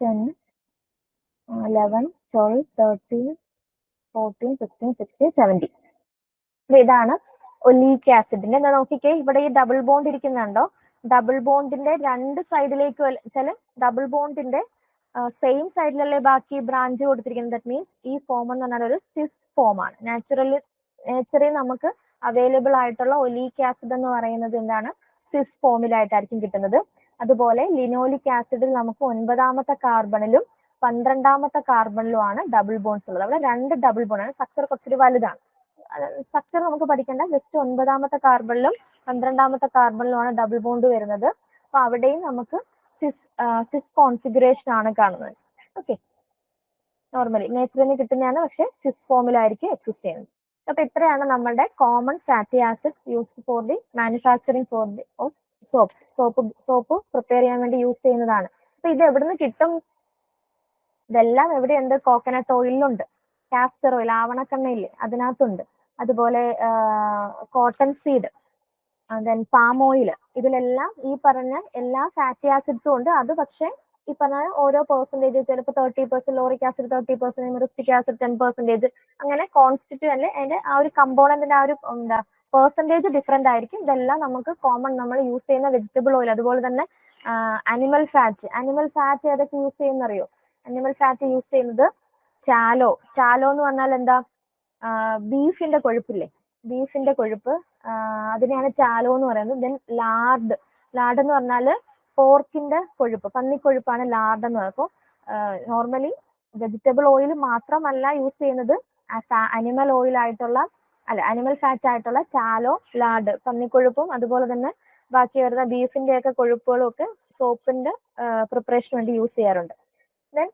ten eleven twelve thirteen fourteen fifteen sixteen seventeen അപ്പൊ ഇതാണ് ഒലീക് ആസിഡിന്റെ എന്താ നോക്കിക്കേ ഇവിടെ ഈ ഡബിൾ ബോണ്ട് ഇരിക്കുന്നുണ്ടോ? ഡബിൾ ബോണ്ടിന്റെ രണ്ട് സൈഡിലേക്ക് വെച്ചാൽ ഡബിൾ ബോണ്ടിന്റെ സെയിം സൈഡിലല്ലേ ബാക്കി ബ്രാഞ്ച് കൊടുത്തിരിക്കുന്നത്? ദറ്റ് മീൻസ് ഈ ഫോം എന്ന് പറഞ്ഞാൽ ഒരു സിസ് ഫോം ആണ്. നാച്ചുറലി നേച്ചറിൽ നമുക്ക് അവൈലബിൾ ആയിട്ടുള്ള ഒലീക് ആസിഡ് എന്ന് പറയുന്നത് എന്താണ്? സിസ് ഫോമിലായിട്ടായിരിക്കും കിട്ടുന്നത്. അതുപോലെ ലിനോലിക് ആസിഡിൽ നമുക്ക് ഒൻപതാമത്തെ കാർബണിലും പന്ത്രണ്ടാമത്തെ കാർബണിലും ആണ് ഡബിൾ ബോൺസ് ഉള്ളത്. അവിടെ രണ്ട് ഡബിൾ ബോൺ ആണ്. സ്ട്രക്ചർ കുറച്ചുകൂടി വലുതാണ്. സ്ട്രക്ചർ നമുക്ക് പഠിക്കേണ്ട. ജസ്റ്റ് ഒൻപതാമത്തെ കാർബണിലും പന്ത്രണ്ടാമത്തെ കാർബണിലുമാണ് ഡബിൾ ബോണ്ട് വരുന്നത്. അപ്പൊ അവിടെയും നമുക്ക് സിസ് സിസ് കോൺഫിഗറേഷൻ ആണ് കാണുന്നത്. ഓക്കെ നോർമലി നേച്ചറിൽ നിന്ന് കിട്ടുന്നതാണ് പക്ഷെ സിസ് ഫോമിലായിരിക്കും എക്സിസ്റ്റ് ചെയ്യുന്നത്. അപ്പൊ ഇത്രയാണ് നമ്മുടെ common fatty acids used for the manufacturing for the of soaps soap soap prepare ചെയ്യാൻ വേണ്ടി യൂസ് ചെയ്യുന്നതാണ്. അപ്പൊ ഇത് എവിടുന്ന് കിട്ടും? ഇതെല്ലാം എവിടെയുണ്ട് കോക്കനട്ട് ഓയിലുണ്ട് കാസ്റ്റർ ഓയിൽ ആവണക്കെണ്ണയിൽ അതിനകത്തുണ്ട്. അതുപോലെ cotton seed then palm oil ഇതിലെല്ലാം ഈ പറഞ്ഞ എല്ലാ ഫാറ്റി ആസിഡ്സും ഉണ്ട്. അത് പക്ഷേ ഈ പറഞ്ഞ ഓരോ പെർസെന്റേജ് ചിലപ്പോൾ thirty percent lauric acid thirty percent myristic acid ten percentage അങ്ങനെ കോൺസ്റ്റിറ്റ്യൂ അല്ലെ അതിന്റെ ആ ഒരു കമ്പോണന്റിന്റെ ആ ഒരു എന്താ പെർസെന്റേജ് ഡിഫറെന്റ് ആയിരിക്കും. ഇതെല്ലാം നമുക്ക് കോമൺ നമ്മൾ യൂസ് ചെയ്യുന്ന വെജിറ്റബിൾ ഓയിൽ അതുപോലെ തന്നെ അനിമൽ ഫാറ്റ് അനിമൽ ഫാറ്റ് ഏതൊക്കെ യൂസ് ചെയ്യുന്നറിയോ? അനിമൽ ഫാറ്റ് യൂസ് ചെയ്യുന്നത് ചാലോ. ചാലോ എന്ന് പറഞ്ഞാൽ എന്താ? ബീഫിന്റെ കൊഴുപ്പില്ലേ? ബീഫിന്റെ കൊഴുപ്പ്. അതിനെയാണ് ചാലോ എന്ന് പറയുന്നത്. ദെൻ ലാർഡ് ലാർഡ് എന്ന് പറഞ്ഞാൽ പോർക്കിന്റെ കൊഴുപ്പ്. പന്നിക്കൊഴുപ്പാണ് ലാർഡ് എന്ന് പറയുന്നത്. അപ്പോൾ നോർമലി വെജിറ്റബിൾ ഓയിൽ മാത്രമല്ല യൂസ് ചെയ്യുന്നത് അനിമൽ ഓയിൽ ആയിട്ടുള്ള അല്ല അനിമൽ ഫാറ്റ് ആയിട്ടുള്ള ചാലോ ലാർഡ് പന്നിക്കൊഴുപ്പും അതുപോലെ തന്നെ ബാക്കി വരുന്ന ബീഫിന്റെ ഒക്കെ കൊഴുപ്പുകളും ഒക്കെ സോപ്പിന്റെ പ്രിപ്പറേഷന് വേണ്ടി യൂസ് ചെയ്യാറുണ്ട്. ദെൻ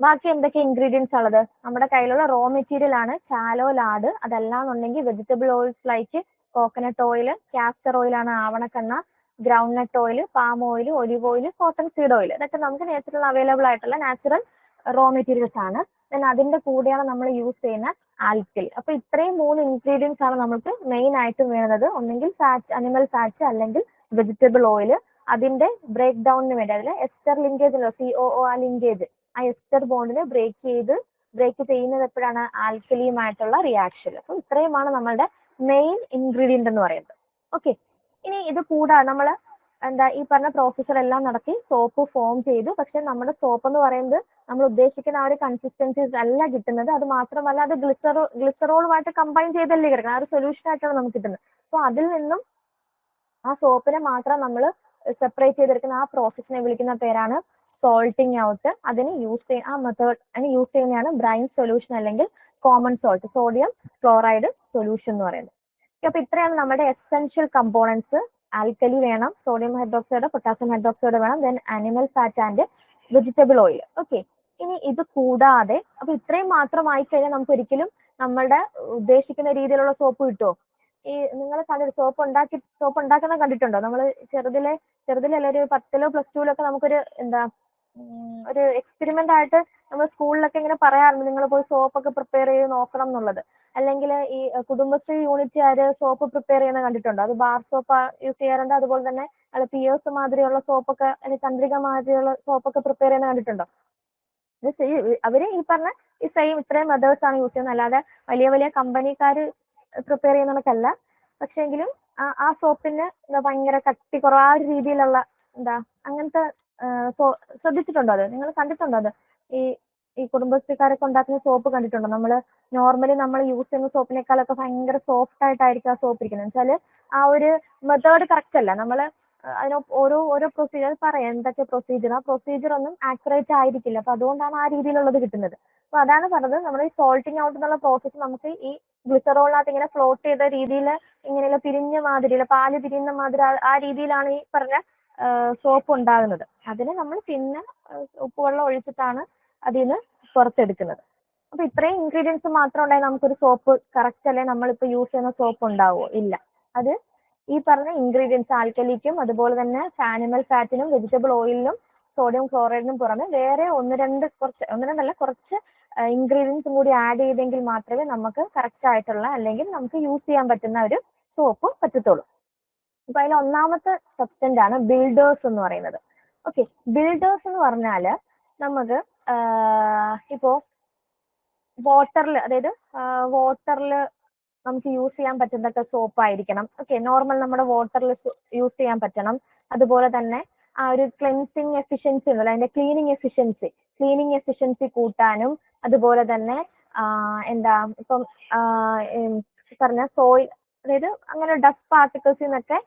ബാക്കി എന്തൊക്കെ ഇൻഗ്രീഡിയൻസ് ഉള്ളത് നമ്മുടെ കയ്യിലുള്ള റോ മെറ്റീരിയൽ ആണ്. ചാലോ ലാഡ് അതല്ലാന്നുണ്ടെങ്കിൽ vegetable oils like coconut oil castor oil ആണ് ആവണക്കെണ്ണ groundnut oil palm oil olive oil cottonseed oil ഇതൊക്കെ നമുക്ക് നേച്ചുറൽ അവൈലബിൾ ആയിട്ടുള്ള നാച്ചുറൽ റോ മെറ്റീരിയൽസ് ആണ്. ദെൻ അതിന്റെ കൂടെയാണ് നമ്മൾ യൂസ് ചെയ്യുന്ന ആൽക്കൽ അപ്പൊ ഇത്രയും മൂന്ന് ഇൻഗ്രീഡിയൻസ് ആണ് നമുക്ക് മെയിൻ ആയിട്ട് വേണ്ടത്. ഒന്നെങ്കിൽ ഫാറ്റ് അനിമൽ ഫാറ്റ് അല്ലെങ്കിൽ വെജിറ്റബിൾ ഓയിൽ അതിന്റെ ബ്രേക്ക് ഡൗണിന് വേണ്ടി അതിൽ എസ്റ്റർ ലിങ്കേജ് സി ഒ ആ ലിങ്കേജ് ആ എസ്റ്റർ ബോണ്ടിനെ ബ്രേക്ക് ചെയ്ത് ബ്രേക്ക് ചെയ്യുന്നത് എപ്പോഴാണ്? ആൽക്കലിയുമായിട്ടുള്ള റിയാക്ഷൻ അപ്പൊ ഇത്രയുമാണ് നമ്മളുടെ മെയിൻ ഇൻഗ്രീഡിയന്റ് എന്ന് പറയുന്നത്. ഓക്കെ ഇനി ഇത് കൂടാതെ നമ്മൾ എന്താ ഈ പറഞ്ഞ പ്രോസസ്സറെല്ലാം നടത്തി സോപ്പ് ഫോം ചെയ്തു. പക്ഷെ നമ്മുടെ സോപ്പ് എന്ന് പറയുന്നത് നമ്മൾ ഉദ്ദേശിക്കുന്ന ആ ഒരു കൺസിസ്റ്റൻസീസ് അല്ല കിട്ടുന്നത്. അത് മാത്രമല്ല അത് ഗ്ലിസറോ ഗ്ലിസറോളുമായിട്ട് കമ്പൈൻ ചെയ്തല്ലേ കിടക്കുന്നത്. ആ ഒരു സൊല്യൂഷൻ ആയിട്ടാണ് നമുക്ക് കിട്ടുന്നത്. അപ്പൊ അതിൽ നിന്നും ആ സോപ്പിനെ മാത്രം നമ്മൾ സെപ്പറേറ്റ് ചെയ്തെടുക്കുന്ന ആ പ്രോസസ്സിനെ വിളിക്കുന്ന പേരാണ് സോൾട്ടിങ് ഔട്ട് അതിന് യൂസ് ചെയ്യുന്ന ആ മെത്തേഡ് അതിന് യൂസ് ചെയ്യുന്നതാണ് ബ്രൈൻ സൊല്യൂഷൻ അല്ലെങ്കിൽ common salt sodium chloride solution എന്ന് പറയുന്നത്. അപ്പൊ ഇത്രയാണ് നമ്മുടെ എസെൻഷ്യൽ കമ്പോണൻസ് ആൽക്കലി വേണം സോഡിയം ഹൈഡ്രോക്സൈഡ് പൊട്ടാസ്യം ഹൈഡ്രോക്സൈഡ് വേണം then animal fat and vegetable oil okay ഇനി ഇത് കൂടാതെ അപ്പൊ ഇത്രയും മാത്രമായി കഴിഞ്ഞാൽ നമുക്ക് ഒരിക്കലും നമ്മളുടെ ഉദ്ദേശിക്കുന്ന രീതിയിലുള്ള സോപ്പ് കിട്ടുമോ ഈ നിങ്ങൾ കണ്ടിട്ട് സോപ്പ് ഉണ്ടാക്കി സോപ്പ് ഉണ്ടാക്കുന്ന കണ്ടിട്ടുണ്ടോ? നമ്മൾ ചെറുതിലെ ചെറുതിലെ ഒരു പത്തിലോ പ്ലസ് ടുവിലോ ഒക്കെ നമുക്കൊരു എന്താ ഒരു എക്സ്പെരിമെന്റ് ആയിട്ട് നമ്മൾ സ്കൂളിലൊക്കെ ഇങ്ങനെ പറയാറുണ്ട്. നിങ്ങൾ പോയി സോപ്പൊക്കെ പ്രിപ്പയർ ചെയ്ത് നോക്കണം എന്നുള്ളത്. അല്ലെങ്കിൽ ഈ കുടുംബശ്രീ യൂണിറ്റുകാര് സോപ്പ് പ്രിപ്പയർ ചെയ്യുന്ന കണ്ടിട്ടുണ്ടോ? അത് ബാർ സോപ്പ് യൂസ് ചെയ്യാറുണ്ട്. അതുപോലെ തന്നെ അത് പിയേഴ്സ് മാതിരിയുള്ള സോപ്പൊക്കെ അല്ലെങ്കിൽ ചന്ദ്രിക മാതിരിയുള്ള സോപ്പൊക്കെ പ്രിപ്പയർ ചെയ്യുന്ന കണ്ടിട്ടുണ്ടോ? അവർ ഈ പറഞ്ഞ ഈ സെയിം ഇത്രയും മെത്തേഡ്സ് ആണ് യൂസ് ചെയ്യുന്നത്. അല്ലാതെ വലിയ വലിയ കമ്പനിക്കാര് പ്രിപ്പയർ ചെയ്യുന്നതൊക്കെയല്ല. പക്ഷെ എങ്കിലും ആ സോപ്പിന് ഭയങ്കര കട്ടി കുറവ്. രീതിയിലുള്ള എന്താ അങ്ങനത്തെ ശ്രദ്ധിച്ചിട്ടുണ്ടോ അത്? നിങ്ങൾ കണ്ടിട്ടുണ്ടോ അത്? ഈ ഈ കുടുംബശ്രീക്കാരൊക്കെ ഉണ്ടാക്കുന്ന സോപ്പ് കണ്ടിട്ടുണ്ടോ? നമ്മൾ നോർമലി നമ്മൾ യൂസ് ചെയ്യുന്ന സോപ്പിനേക്കാളൊക്കെ ഭയങ്കര സോഫ്റ്റ് ആയിട്ടായിരിക്കും ആ സോപ്പ് ഇരിക്കുന്നത്. വെച്ചാൽ ആ ഒരു മെത്തേഡ് കറക്റ്റ് അല്ല. നമ്മൾ അതിന് ഓരോ ഓരോ പ്രൊസീജിയർ പറയാം എന്തൊക്കെ പ്രൊസീജിയർ ആ പ്രൊസീജിയർ ഒന്നും ആക്യുറേറ്റ് ആയിരിക്കില്ല. അപ്പൊ അതുകൊണ്ടാണ് ആ രീതിയിലുള്ളത് കിട്ടുന്നത്. അപ്പൊ അതാണ് പറഞ്ഞത്. നമ്മൾ ഈ സോൾട്ടിങ് ഔട്ട് എന്നുള്ള പ്രോസസ്സ് നമുക്ക് ഈ ഗ്ലിസറോളിനകത്ത് ഇങ്ങനെ ഫ്ലോട്ട് ചെയ്ത രീതിയിൽ ഇങ്ങനെയുള്ള പിരിഞ്ഞ മാതിരി പാൽ പിരിയുന്ന മാതിരി ആ- രീതിയിലാണ് ഈ പറഞ്ഞ സോപ്പ് ഉണ്ടാകുന്നത്. അതിനെ നമ്മൾ പിന്നെ ഉപ്പ് ഉപ്പുവെള്ളം ഒഴിച്ചിട്ടാണ് അതിൽ നിന്ന് പുറത്തെടുക്കുന്നത്. അപ്പൊ ഇത്രയും ഇൻഗ്രീഡിയൻസ് മാത്രം ഉണ്ടായി നമുക്കൊരു സോപ്പ് കറക്റ്റ് അല്ലെ? നമ്മളിപ്പോ യൂസ് ചെയ്യുന്ന സോപ്പ് ഉണ്ടാവോ? ഇല്ല. അത് ഈ പറഞ്ഞ ഇൻഗ്രീഡിയൻസ് ആൽക്കലിക്കും അതുപോലെ തന്നെ ഫാനിമൽ ഫാറ്റിനും വെജിറ്റബിൾ ഓയിലിനും സോഡിയം ക്ലോറൈഡിനും പുറമെ വേറെ ഒന്ന് രണ്ട് കുറച്ച് ഒന്ന് രണ്ടല്ല കുറച്ച് ഇൻഗ്രീഡിയൻസും കൂടി ആഡ് ചെയ്തെങ്കിൽ മാത്രമേ നമുക്ക് കറക്റ്റ് ആയിട്ടുള്ള അല്ലെങ്കിൽ നമുക്ക് യൂസ് ചെയ്യാൻ പറ്റുന്ന ഒരു സോപ്പ് പറ്റത്തുള്ളൂ. അപ്പൊ അതിൽ ഒന്നാമത്തെ സബ്സ്റ്റന്റ് ആണ് ബിൽഡേഴ്സ് എന്ന് പറയുന്നത്. ഓക്കെ ബിൽഡേഴ്സ് എന്ന് പറഞ്ഞാൽ നമുക്ക് ഇപ്പോ വാട്ടറിൽ അതായത് വാട്ടറിൽ നമുക്ക് യൂസ് ചെയ്യാൻ പറ്റുന്നതൊക്കെ സോപ്പ് ആയിരിക്കണം. ഓക്കെ നോർമൽ നമ്മുടെ വാട്ടറിൽ യൂസ് ചെയ്യാൻ പറ്റണം. അതുപോലെ തന്നെ ആ ഒരു ക്ലെൻസിങ് എഫിഷ്യൻസി ഉണ്ടല്ലോ അതിന്റെ ക്ലീനിങ് എഫിഷ്യൻസി ക്ലീനിങ് എഫിഷ്യൻസി കൂട്ടാനും അതുപോലെ തന്നെ എന്താ ഇപ്പം പറഞ്ഞ സോയിൽ അതായത് അങ്ങനെ ഡസ്റ്റ് പാർട്ടിക്കിൾസിൽ നിന്നൊക്കെ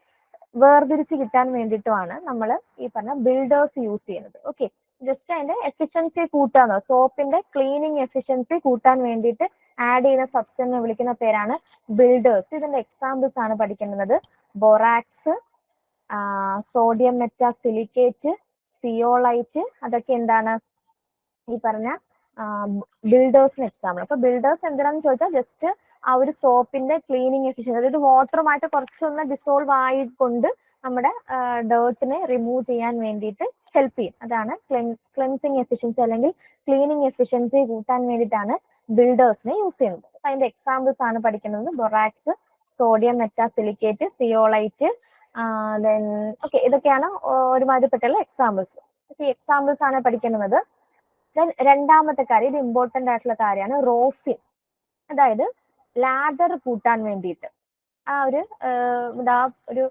വേർതിരിച്ച് കിട്ടാൻ വേണ്ടിയിട്ടുമാണ് നമ്മൾ ഈ പറഞ്ഞ ബിൽഡേഴ്സ് യൂസ് ചെയ്യുന്നത്. ഓക്കെ ജസ്റ്റ് അതിന്റെ എഫിഷ്യൻസി കൂട്ടാന്ന്. സോപ്പിന്റെ ക്ലീനിങ് എഫിഷ്യൻസി കൂട്ടാൻ വേണ്ടിയിട്ട് ആഡ് ചെയ്യുന്ന സബ്സ്റ്റൻസിനെ വിളിക്കുന്ന പേരാണ് ബിൽഡേഴ്സ് ഇതിന്റെ എക്സാമ്പിൾസ് ആണ് പഠിക്കുന്നത്. ബൊറാക്സ് സോഡിയം മെറ്റാസിലിക്കേറ്റ് സിയോളൈറ്റ് അതൊക്കെ എന്താണ്? ഈ പറഞ്ഞ ബിൽഡേഴ്സിന് എക്സാമ്പിൾ അപ്പൊ ബിൽഡേഴ്സ് എന്തിനാന്ന് ചോദിച്ചാൽ ജസ്റ്റ് ആ ഒരു സോപ്പിന്റെ ക്ലീനിങ് എഫിഷ്യൻസി അതായത് വാട്ടറുമായിട്ട് കുറച്ചൊന്ന് ഡിസോൾവ് ആയിക്കൊണ്ട് നമ്മുടെ ഡേർട്ടിനെ റിമൂവ് ചെയ്യാൻ വേണ്ടിയിട്ട് ഹെൽപ്പ് ചെയ്യും. അതാണ് ക്ലെൻസിങ് എഫിഷ്യൻസി അല്ലെങ്കിൽ ക്ലീനിങ് എഫിഷ്യൻസി കൂട്ടാൻ വേണ്ടിയിട്ടാണ് ബിൽഡേഴ്സിനെ യൂസ് ചെയ്യുന്നത്. അതിന്റെ എക്സാമ്പിൾസ് ആണ് പഠിക്കുന്നത്. Borax sodium metasilicate zeolite then okay ഇതൊക്കെയാണ് ഒരുമാതിരിപ്പെട്ടുള്ള എക്സാമ്പിൾസ് ഈ എക്സാമ്പിൾസ് ആണ് പഠിക്കുന്നത്. ദെൻ രണ്ടാമത്തെ കാര്യം ഇത് ഇമ്പോർട്ടന്റ് ആയിട്ടുള്ള കാര്യമാണ് റോസിൻ. അതായത് ലാദർ കൂട്ടാൻ വേണ്ടിയിട്ട്. ആ ഒരു ഇതാ എന്താ ഒരു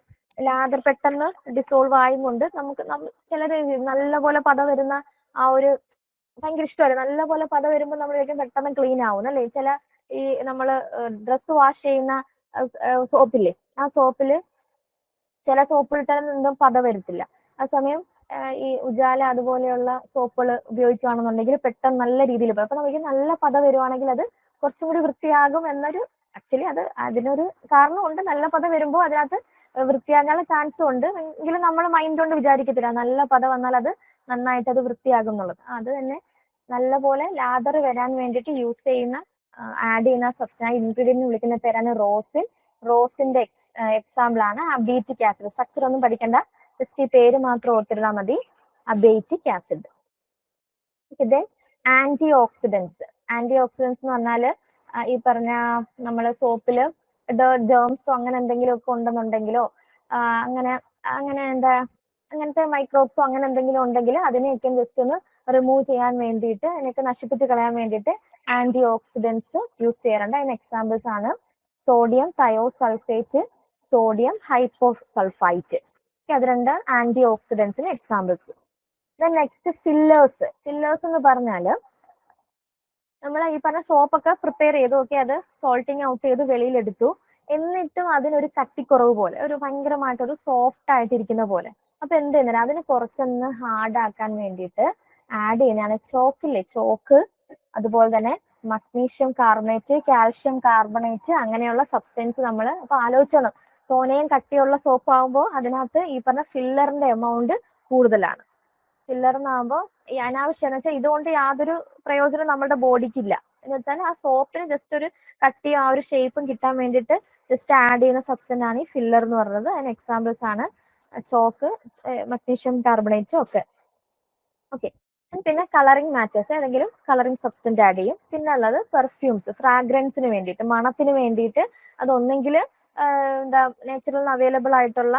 ലാദർ പെട്ടെന്ന് ഡിസോൾവ് ആയും കൊണ്ട് നമുക്ക് ചിലർ നല്ലപോലെ പത വരുന്ന ആ ഒരു ഭയങ്കര ഇഷ്ടമല്ല? നല്ല പോലെ പത വരുമ്പോൾ നമ്മൾ പെട്ടെന്ന് ക്ലീൻ ആവും അല്ലേ? ചില ഈ നമ്മൾ ഡ്രസ്സ് വാഷ് ചെയ്യുന്ന സോപ്പില്ലേ? ആ സോപ്പിൽ ചില സോപ്പിലിട്ടൊന്നും പത വരത്തില്ല. ആ സമയം ഈ ഉജാല അതുപോലെയുള്ള സോപ്പുകൾ ഉപയോഗിക്കുകയാണെന്നുണ്ടെങ്കിൽ പെട്ടെന്ന് നല്ല രീതിയിൽ അപ്പൊ നമുക്ക് നല്ല പത വരുവാണെങ്കിൽ അത് കുറച്ചും കൂടി വൃത്തിയാകും എന്നൊരു ആക്ച്വലി അത് അതിനൊരു കാരണമുണ്ട്. നല്ല പദം വരുമ്പോൾ അതിനകത്ത് വൃത്തിയാകാനുള്ള ചാൻസും ഉണ്ട്. എങ്കിലും നമ്മൾ മൈൻഡ് കൊണ്ട് വിചാരിക്കത്തില്ല. നല്ല പദം വന്നാൽ അത് നന്നായിട്ട് അത് വൃത്തിയാകും എന്നുള്ളത്. അത് തന്നെ നല്ല പോലെ ലാദർ വരാൻ വേണ്ടിയിട്ട് യൂസ് ചെയ്യുന്ന ആഡ് ചെയ്യുന്ന സബ്സ്റ്റൻസ് ഇൻഗ്രീഡിയന്റ് വിളിക്കുന്ന പേരാണ് റോസിൻ. റോസിന്റെ എക്സ് എക്സാമ്പിൾ ആണ്. അബേറ്റിക് ആസിഡ് സ്ട്രക്ചർ ഒന്നും പഠിക്കണ്ട. ജസ്റ്റ് ഈ പേര് മാത്രം ഓർത്തിരുന്നാൽ മതി. അബേറ്റിക് ആസിഡ് ഇത് ആന്റി ഓക്സിഡൻസ് ആന്റി ഓക്സിഡൻസ് എന്ന് പറഞ്ഞാൽ ഈ പറഞ്ഞ നമ്മളെ സോപ്പിൽ ജേംസോ അങ്ങനെ എന്തെങ്കിലും ഒക്കെ ഉണ്ടെന്നുണ്ടെങ്കിലോ അങ്ങനെ അങ്ങനെ എന്താ അങ്ങനത്തെ മൈക്രോബ്സോ അങ്ങനെ എന്തെങ്കിലും ഉണ്ടെങ്കിൽ അതിനെയൊക്കെ ജസ്റ്റ് ഒന്ന് റിമൂവ് ചെയ്യാൻ വേണ്ടിയിട്ട് അതിനൊക്കെ നശിപ്പിച്ച് കളയാൻ വേണ്ടിയിട്ട് ആന്റി ഓക്സിഡൻസ് യൂസ് ചെയ്യാറുണ്ട്. അതിന് എക്സാമ്പിൾസ് ആണ് സോഡിയം തയോസൾഫേറ്റ് സോഡിയം ഹൈപ്പോസൾഫൈറ്റ് അത് രണ്ട് ആന്റി ഓക്സിഡൻസിന് എക്സാമ്പിൾസ് നെക്സ്റ്റ് ഫില്ലേഴ്സ് ഫില്ലേഴ്സ് എന്ന് പറഞ്ഞാൽ നമ്മൾ ഈ പറഞ്ഞ സോപ്പൊക്കെ പ്രിപ്പയർ ചെയ്തു ഓക്കെ അത് സോൾട്ടിങ് ഔട്ട് ചെയ്ത് വെളിയിലെടുത്തു. എന്നിട്ടും അതിനൊരു കട്ടിക്കുറവ് പോലെ ഒരു ഭയങ്കരമായിട്ടൊരു സോഫ്റ്റ് ആയിട്ടിരിക്കുന്ന പോലെ. അപ്പൊ എന്ത് ചെയ്യുന്നത് അതിന് കുറച്ചൊന്ന് ഹാർഡ് ആക്കാൻ വേണ്ടിയിട്ട് ആഡ് ചെയ്യുന്നതാണ് ചോക്കില്ലേ ചോക്ക് അതുപോലെ തന്നെ മഗ്നീഷ്യം കാർബണേറ്റ് കാൽഷ്യം കാർബണേറ്റ് അങ്ങനെയുള്ള സബ്സ്റ്റൻസ് നമ്മൾ അപ്പൊ ആലോചിച്ചോണം തോനെയും കട്ടിയുള്ള സോപ്പ് ആകുമ്പോൾ അതിനകത്ത് ഈ പറഞ്ഞ ഫില്ലറിന്റെ എമൗണ്ട് കൂടുതലാണ്. ഫില്ലർ എന്നാകുമ്പോൾ ഈ അനാവശ്യം എന്ന് വെച്ചാൽ ഇതുകൊണ്ട് യാതൊരു പ്രയോജനം നമ്മുടെ ബോഡിക്കില്ല. എന്ന് വെച്ചാൽ ആ സോപ്പിന് ജസ്റ്റ് ഒരു കട്ടിയും ആ ഒരു ഷേപ്പും കിട്ടാൻ വേണ്ടിയിട്ട് ജസ്റ്റ് ആഡ് ചെയ്യുന്ന സബ്സ്റ്റന്റ് ആണ് ഈ ഫില്ലർ എന്ന് പറയുന്നത്. അതിന് എക്സാമ്പിൾസ് ആണ് ചോക്ക് മഗ്നീഷ്യം കാർബണേറ്റും ഒക്കെ. ഓക്കെ പിന്നെ കളറിംഗ് മാറ്റേഴ്സ് ഏതെങ്കിലും കളറിംഗ് സബ്സ്റ്റന്റ് ആഡ് ചെയ്യും. പിന്നെ ഉള്ളത് പെർഫ്യൂംസ് ഫ്രാഗ്രൻസിന് വേണ്ടിയിട്ട് മണത്തിന് വേണ്ടിയിട്ട് അതൊന്നെങ്കിൽ എന്താ നാച്ചുറൽ അവൈലബിൾ ആയിട്ടുള്ള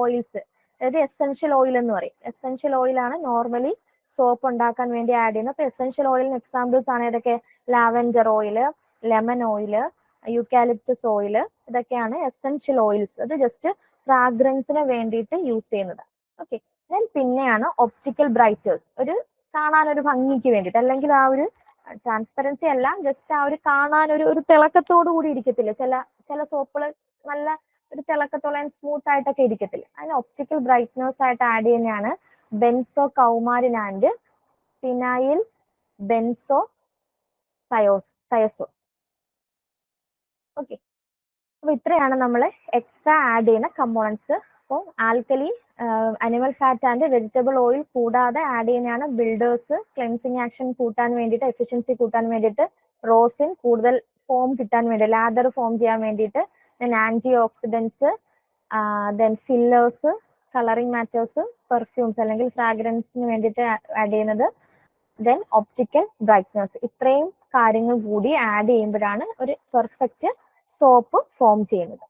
ഓയിൽസ് അതായത് എസെൻഷ്യൽ ഓയിൽ എന്ന് പറയും. എസെൻഷ്യൽ ഓയിലാണ് നോർമലി സോപ്പ് ഉണ്ടാക്കാൻ വേണ്ടി ആഡ് ചെയ്യുന്നത്. അപ്പൊ എസെൻഷ്യൽ ഓയിലിന് എക്സാമ്പിൾസ് ആണ് ഏതൊക്കെ? Lavender oil lemon oil eucalyptus oil ഇതൊക്കെയാണ് എസെൻഷ്യൽ ഓയിൽസ് അത് ജസ്റ്റ് ഫ്രാഗ്രൻസിന് വേണ്ടിയിട്ട് യൂസ് ചെയ്യുന്നത്. ഓക്കെ ദെൻ പിന്നെയാണ് ഒപ്റ്റിക്കൽ ബ്രൈറ്റേഴ്സ് ഒരു കാണാൻ ഒരു ഭംഗിക്ക് വേണ്ടിയിട്ട്. അല്ലെങ്കിൽ ആ ഒരു ട്രാൻസ്പെറൻസി അല്ല ജസ്റ്റ് ആ ഒരു കാണാൻ ഒരു ഒരു തിളക്കത്തോടു കൂടി ഇരിക്കത്തില്ല. ചില ചില സോപ്പുകൾ നല്ല ഒരു തിളക്കത്തോളം സ്മൂത്ത് ആയിട്ടൊക്കെ ഇരിക്കത്തില്ല. അതിന് ഒപ്റ്റിക്കൽ ബ്രൈറ്റ്നസ് ആയിട്ട് ആഡ് ചെയ്യുന്നതാണ് benzo coumarin and phenyl benzo തയോസ് തയസോ ഓക്കെ അപ്പൊ ഇത്രയാണ് നമ്മൾ എക്സ്ട്രാ ആഡ് ചെയ്യുന്ന കമ്പോണൻസ് അപ്പോൾ alkali animal fat and vegetable oil കൂടാതെ ആഡ് ചെയ്യുന്നതാണ് ബിൽഡേഴ്സ് ക്ലെൻസിങ് ആക്ഷൻ കൂട്ടാൻ വേണ്ടിയിട്ട് എഫിഷ്യൻസി കൂട്ടാൻ വേണ്ടിയിട്ട് റോസിൻ കൂടുതൽ ഫോം കിട്ടാൻ വേണ്ടി ലാദർ ഫോം ചെയ്യാൻ വേണ്ടിയിട്ട് antioxidants then fillers colouring matters perfumes അല്ലെങ്കിൽ ഫ്രാഗ്രൻസിന് വേണ്ടിയിട്ട് ആഡ് ചെയ്യുന്നത്. ദെൻ ഒപ്റ്റിക്കൽ ബ്രൈറ്റ്നസ് ഇത്രയും കാര്യങ്ങൾ കൂടി ആഡ് ചെയ്യുമ്പോഴാണ് ഒരു പെർഫെക്റ്റ് സോപ്പ് ഫോം ചെയ്യുന്നത്.